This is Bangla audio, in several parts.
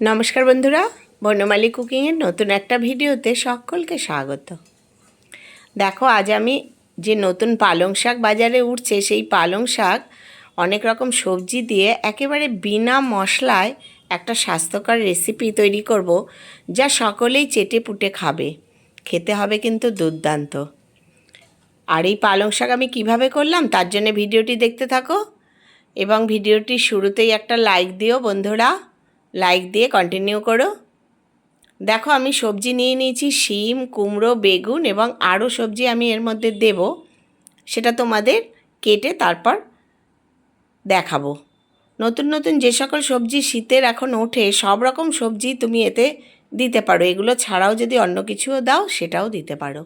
নমস্কার বন্ধুরা, বনমালী কুকিংয়ের নতুন একটা ভিডিওতে সকলকে স্বাগত। দেখো, আজ আমি যে নতুন পালং শাক বাজারে উঠছে, সেই পালং শাক অনেক রকম সবজি দিয়ে একেবারে বিনা মশলায় একটা স্বাস্থ্যকর রেসিপি তৈরি করব, যা সকলেই চেটে পুটে খাবে। খেতে হবে কিন্তু দুর্দান্ত। আর এই পালং শাক আমি কীভাবে করলাম, তার জন্য ভিডিওটি দেখতে থাকো। এবং ভিডিওটি শুরুতেই একটা লাইক দিও বন্ধুরা। লাইক দিয়ে কন্টিনিউ করো। দেখো আমি সবজি নিয়ে নিয়েছি, শিম, কুমড়ো, বেগুন এবং আরও সবজি আমি এর মধ্যে দেব। সেটা তোমাদের কেটে তারপর দেখাবো। নতুন নতুন যে সকল সবজি শীতের এখন ওঠে, সব রকম সবজি তুমি এতে দিতে পারো। এগুলো ছাড়াও যদি অন্য কিছুও দাও, সেটাও দিতে পারো।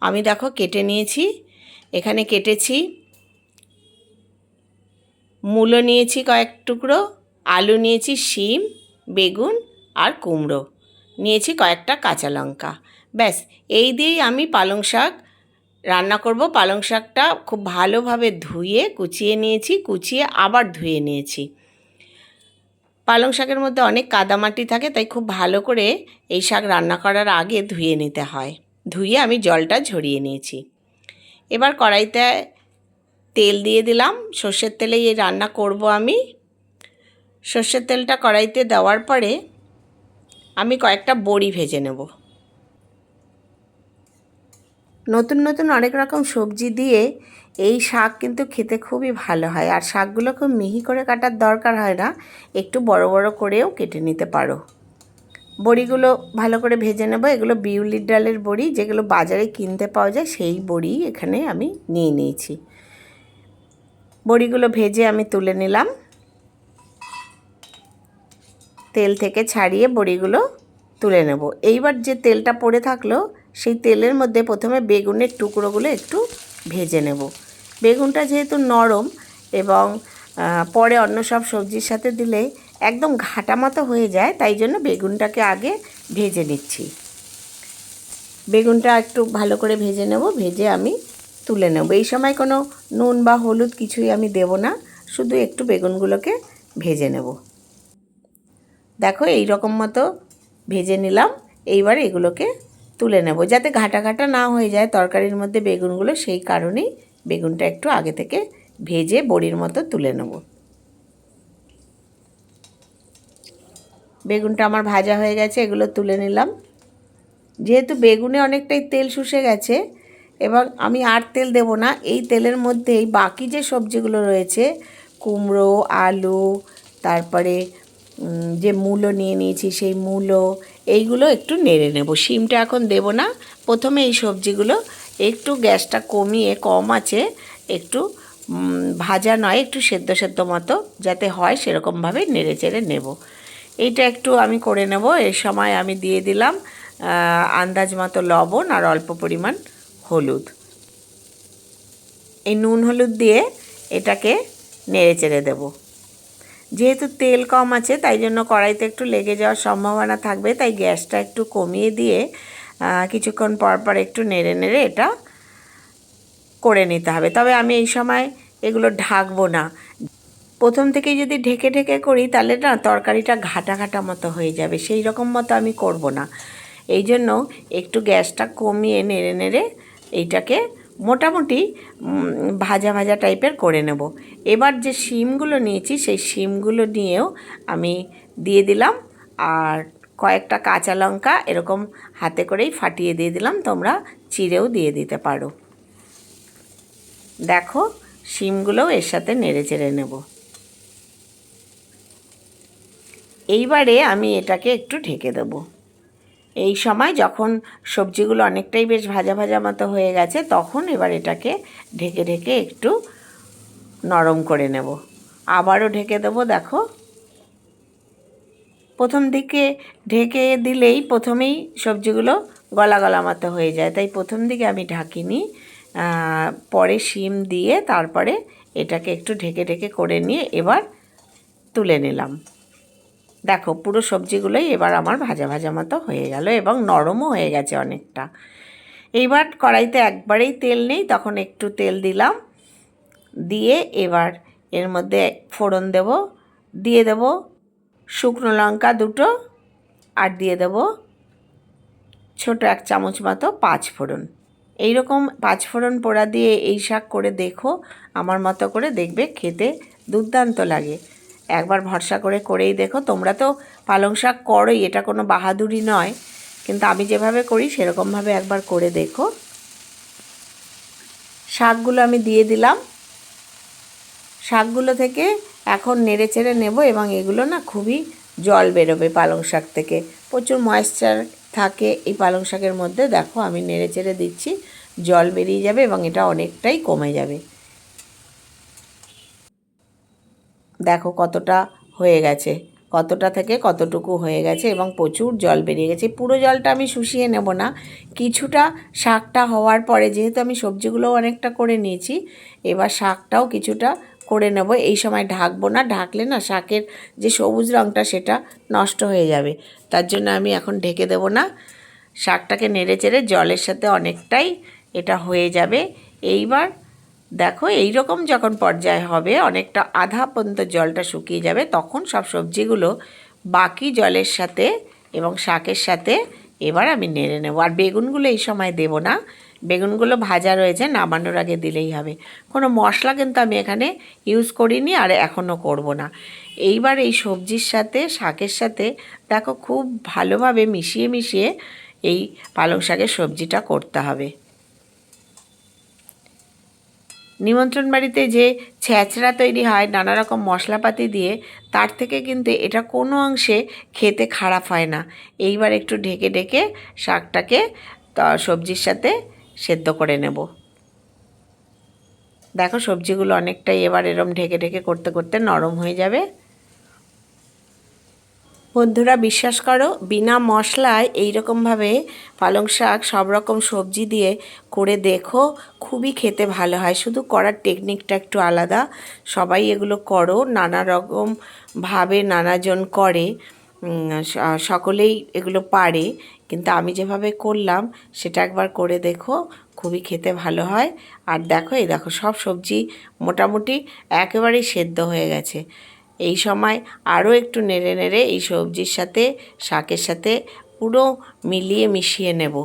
আমি দেখো কেটে নিয়েছি। এখানে কেটেছি, মূলো নিয়েছি কয়েক টুকরো। আলু নিয়েছি শিম, বেগুন আর কুমড়ো। নিয়েছি কয়েকটা কাঁচা লঙ্কা। ব্যাস, এই দিয়েই আমি পালং শাক রান্না করব। পালং শাকটা খুব ভালোভাবে ধুয়ে, কুচিয়ে নিয়েছি, কুচিয়ে আবার ধুয়ে নিয়েছি। পালং শাকের মধ্যে অনেক কাদামাটি থাকে, তাই খুব ভালো করে এই শাক রান্না করার আগে ধুয়ে নিতে হয়। ধুয়ে আমি জলটা ঝরিয়ে নিয়েছি। এবার কড়াইতে তেল দিয়ে দিলাম। সর্ষের তেলেই এই রান্না করব আমি। সর্ষের তেলটা কড়াইতে দেওয়ার পরে আমি কয়েকটা বড়ি ভেজে নেব। নতুন নতুন অনেক রকম সবজি দিয়ে এই শাক কিন্তু খেতে খুবই ভালো হয়। আর শাকগুলো খুব মিহি করে কাটার দরকার হয় না, একটু বড় বড় করেও কেটে নিতে পারো। বড়িগুলো ভালো করে ভেজে নেব। এগুলো বিউলির ডালের বড়ি, যেগুলো বাজারে কিনতে পাওয়া যায়, সেই বড়ি এখানে আমি নিয়ে নিয়েছি। বড়িগুলো ভেজে আমি তুলে নিলাম। তেল থেকে ছাড়িয়ে বড়িগুলো তুলে নেব। এইবার যে তেলটা পড়ে থাকল, সেই তেলের মধ্যে প্রথমে বেগুনের টুকরোগুলো একটু ভেজে নেব। বেগুনটা যেহেতু নরম এবং পরে অন্য সব সবজির সাথে দিলে একদম ঘাটা মতো হয়ে যায়, তাই জন্য বেগুনটাকে আগে ভেজে নিচ্ছি। বেগুনটা একটু ভালো করে ভেজে নেব, ভেজে আমি তুলে নেব। এই সময় কোনো নুন বা হলুদ কিছুই আমি দেব না, শুধু একটু বেগুনগুলোকে ভেজে নেব। দেখো এই রকম মতো ভেজে নিলাম। এইবার এগুলোকে তুলে নেব। যাতে ঘাটা ঘাটা না হয়ে যায় তরকারির মধ্যে বেগুনগুলো, সেই কারণেই বেগুনটা একটু আগে থেকে ভেজে বড়ির মতো তুলে নেব। বেগুনটা আমার ভাজা হয়ে গেছে, এগুলো তুলে নিলাম। যেহেতু বেগুনে অনেকটাই তেল শুষে গেছে, এবং আমি আর তেল দেব না, এই তেলের মধ্যেই বাকি যে সবজিগুলো রয়েছে, কুমড়ো, আলু, তারপরে যে মূলো নিয়ে নিয়েছি, সেই মূলো এইগুলো একটু নেড়ে নেব। শিমটা এখন দেব না। প্রথমে এই সবজিগুলো একটু গ্যাসটা কমিয়ে কম আছে, একটু ভাজা নয়, একটু সেদ্ধ সেদ্ধ মতো, যাতে হয় সেরকমভাবে নেড়ে চেড়ে নেব। এইটা একটু আমি করে নেব। এই সময় আমি দিয়ে দিলাম আন্দাজ মতো লবণ আর অল্প পরিমাণ হলুদ। এই নুন হলুদ দিয়ে এটাকে নেড়ে চেড়ে দেবো। যেহেতু তেল কম আছে, তাই জন্য কড়াইতে একটু লেগে যাওয়ার সম্ভাবনা থাকবে। তাই গ্যাসটা একটু কমিয়ে দিয়ে কিছুক্ষণ পর পর একটু নেড়ে নেড়ে এটা করে নিতে হবে। তবে আমি এই সময় এগুলো ঢাকবো না। প্রথম থেকেই যদি ঢেকে ঢেকে করি, তাহলে না তরকারিটা ঘাটা ঘাটা মতো হয়ে যাবে। সেই রকম মতো আমি করব না। এই জন্য একটু গ্যাসটা কমিয়ে নেড়ে নেড়ে এইটাকে মোটামুটি ভাজা ভাজা টাইপের করে নেব। এবার যে শিমগুলো নিয়েছি, সেই শিমগুলো নিয়েও আমি দিয়ে দিলাম। আর কয়েকটা কাঁচা লঙ্কা এরকম হাতে করেই ফাটিয়ে দিয়ে দিলাম, তোমরা চিড়েও দিয়ে দিতে পারো। দেখো, শিমগুলোও এর সাথে নেড়ে চেড়ে নেব। এইবারে আমি এটাকে একটু ঢেকে দেবো। এই সময় যখন সবজিগুলো অনেকটাই বেশ ভাজা ভাজা মতো হয়ে গেছে, তখন এবার এটাকে ঢেকে ঢেকে একটু নরম করে নেব। আবারও ঢেকে দেবো, দেখো। প্রথম দিকে ঢেকে দিলেই প্রথমেই সবজিগুলো গলা গলা মতো হয়ে যায়। তাই প্রথম দিকে আমি ঢাকিনি। পরে শিম দিয়ে তারপরে এটাকে একটু ঢেকে ঢেকে করে নিয়ে এবার তুলে নিলাম। দেখো, পুরো সবজিগুলোই এবার আমার ভাজা ভাজা মতো হয়ে গেল এবং নরমও হয়ে গেছে অনেকটা। এইবার কড়াইতে একবারেই তেল নেই, তখন একটু তেল দিলাম। দিয়ে এবার এর মধ্যে ফোড়ন দেব, দিয়ে দেব শুকনো লঙ্কা দুটো আর দিয়ে দেব ছোট এক চামচ মতো পাঁচ ফোড়ন। এইরকম পাঁচ ফোড়ন পোড়া দিয়ে এই শাক করে দেখো, আমার মতো করে দেখবে, খেতে দুর্দান্ত লাগে। একবার ভরসা করে করেই দেখো। তোমরা তো পালং শাক করোই, এটা কোনো বাহাদুরি নয়। কিন্তু আমি যেভাবে করি, সেরকমভাবে একবার করে দেখো। শাকগুলো আমি দিয়ে দিলাম। শাকগুলো থেকে এখন নেড়ে চেড়ে নেব এবং এগুলো না খুবই জল বেরোবে পালং শাক থেকে। প্রচুর ময়েশ্চার থাকে এই পালং শাকের মধ্যে। দেখো, আমি নেড়ে চেড়ে দিচ্ছি। জল বেরিয়ে যাবে এবং এটা অনেকটাই কমে যাবে। দেখো কতটা হয়ে গেছে, কতটা থেকে কতটুকু হয়ে গেছে এবং প্রচুর জল বেরিয়ে গেছে। পুরো জলটা আমি শুষিয়ে নেব না। কিছুটা শাকটা হওয়ার পরে যেহেতু আমি সবজিগুলোও অনেকটা করে নিয়েছি, এবার শাকটাও কিছুটা করে নেব। এই সময় ঢাকবো না, ঢাকলে না শাকের যে সবুজ রঙটা সেটা নষ্ট হয়ে যাবে। তার জন্য আমি এখন ঢেকে দেব না। শাকটাকে নেড়ে চেড়ে জলের সাথে অনেকটাই এটা হয়ে যাবে। এইবার দেখো এই রকম যখন পর্যায়ে হবে, অনেকটা আধা পর্যন্ত জলটা শুকিয়ে যাবে, তখন সব সবজিগুলো বাকি জলের সাথে এবং শাকের সাথে এবার আমি নেড়ে নেব। আর বেগুনগুলো এই সময় দেব না। বেগুনগুলো ভাজা রয়েছে, নামানোর আগে দিলেই হবে। কোনো মশলা কিন্তু আমি এখানে ইউজ করিনি আর এখনও করব না। এইবার এই সবজির সাথে, শাকের সাথে দেখো, খুব ভালোভাবে মিশিয়ে মিশিয়ে এই পালং শাকের সবজিটা করতে হবে। নিমন্ত্রণ বাড়িতে যে ছ্যাঁচড়া তৈরি হয়, নানা রকম মশলাপাতি দিয়ে, তার থেকে কিন্তু এটা কোনো অংশে খেতে খারাপ হয় না। এইবার একটু ঢেকে ঢেকে শাকটাকে সবজির সাথে সেদ্ধ করে নেব। দেখো সবজিগুলো অনেকটাই এবার এরম ঢেকে ঢেকে করতে করতে নরম হয়ে যাবে। বন্ধুরা বিশ্বাস করো, বিনা মশলায় এইরকমভাবে পালং শাক সব রকম সবজি দিয়ে করে দেখো, খুবই খেতে ভালো হয়। শুধু করার টেকনিকটা একটু আলাদা। সবাই এগুলো করো, নানা রকমভাবে নানাজন করে সকলেই এগুলো পারে। কিন্তু আমি যেভাবে করলাম, সেটা একবার করে দেখো, খুবই খেতে ভালো হয়। আর দেখো, এই দেখো, সব সবজি মোটামুটি একেবারেই সেদ্ধ হয়ে গেছে। এই সময় আরও একটু নেড়ে নেড়ে এই সবজির সাথে, শাকের সাথে পুরো মিলিয়ে মিশিয়ে নেব।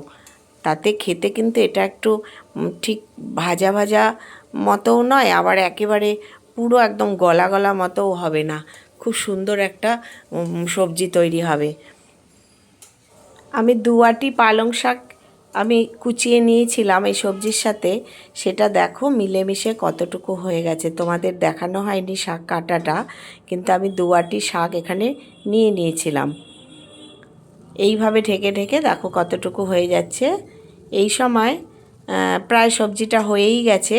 তাতে খেতে কিন্তু এটা একটু ঠিক ভাজা ভাজা মতোও নয়, আবার একেবারে পুরো একদম গলা গলা মতোও হবে না। খুব সুন্দর একটা সবজি তৈরি হবে। আমি দুয়াটি পালং শাক আমি কুচিয়ে নিয়েছিলাম এই সবজির সাথে। সেটা দেখো মিলেমিশে কতটুকু হয়ে গেছে। তোমাদের দেখানো হয়নি শাক কাটাটা, কিন্তু আমি দুয়াটি শাক এখানে নিয়ে নিয়েছিলাম। এইভাবে ঢেকে ঢেকে দেখো কতটুকু হয়ে যাচ্ছে। এই সময় প্রায় সবজিটা হয়েই গেছে।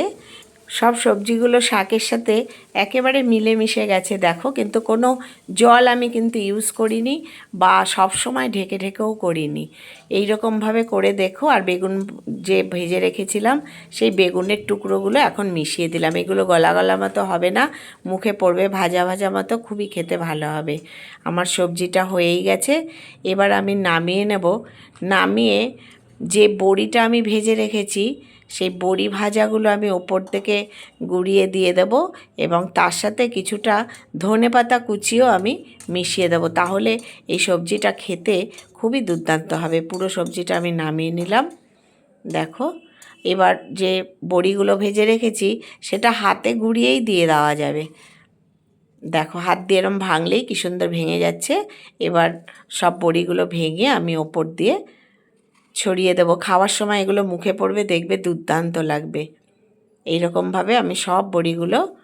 সব সবজিগুলো শাকের সাথে একেবারে মিলেমিশে গেছে, দেখো। কিন্তু কোনো জল আমি কিন্তু ইউজ করিনি বা সব সময় ঢেকে ঢেকেও করিনি। এই রকমভাবে করে দেখো, আর বেগুন যে ভেজে রেখেছিলাম, সেই বেগুনের টুকরোগুলো এখন মিশিয়ে দিলাম। এগুলো গলা গলা মতো হবে না, মুখে পড়বে ভাজা ভাজা মতো, খুবই খেতে ভালো হবে। আমার সবজিটা হয়েই গেছে। এবার আমি নামিয়ে নেব। নামিয়ে যে বড়িটা আমি ভেজে রেখেছি, সেই বড়ি ভাজাগুলো আমি ওপর থেকে গুঁড়িয়ে দিয়ে দেব এবং তার সাথে কিছুটা ধনে পাতা কুচিও আমি মিশিয়ে দেব। তাহলে এই সবজিটা খেতে খুবই দুর্দান্ত হবে। পুরো সবজিটা আমি নামিয়ে নিলাম। দেখো, এবার যে বড়িগুলো ভেজে রেখেছি, সেটা হাতে গুঁড়িয়েই দিয়ে দেওয়া যাবে। দেখো, হাত দিয়ে এরম ভাঙলেই কী সুন্দর ভেঙে যাচ্ছে। এবার সব বড়িগুলো ভেঙে আমি ওপর দিয়ে ছড়িয়ে দেব। খাওয়ার সময় এগুলো মুখে পড়বে, দেখবে দুর্দান্ত লাগবে। এই রকমভাবে আমি সব বড়িগুলো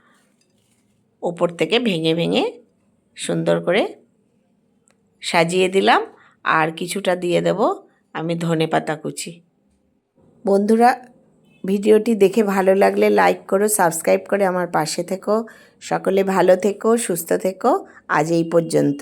ওপর থেকে ভেঙে ভেঙে সুন্দর করে সাজিয়ে দিলাম। আর কিছুটা দিয়ে দেব আমি ধনে পাতা কুচি। বন্ধুরা, ভিডিওটি দেখে ভালো লাগলে লাইক করো, সাবস্ক্রাইব করে আমার পাশে থেকো। সকলে ভালো থেকো, সুস্থ থেকো। আজ এই পর্যন্ত।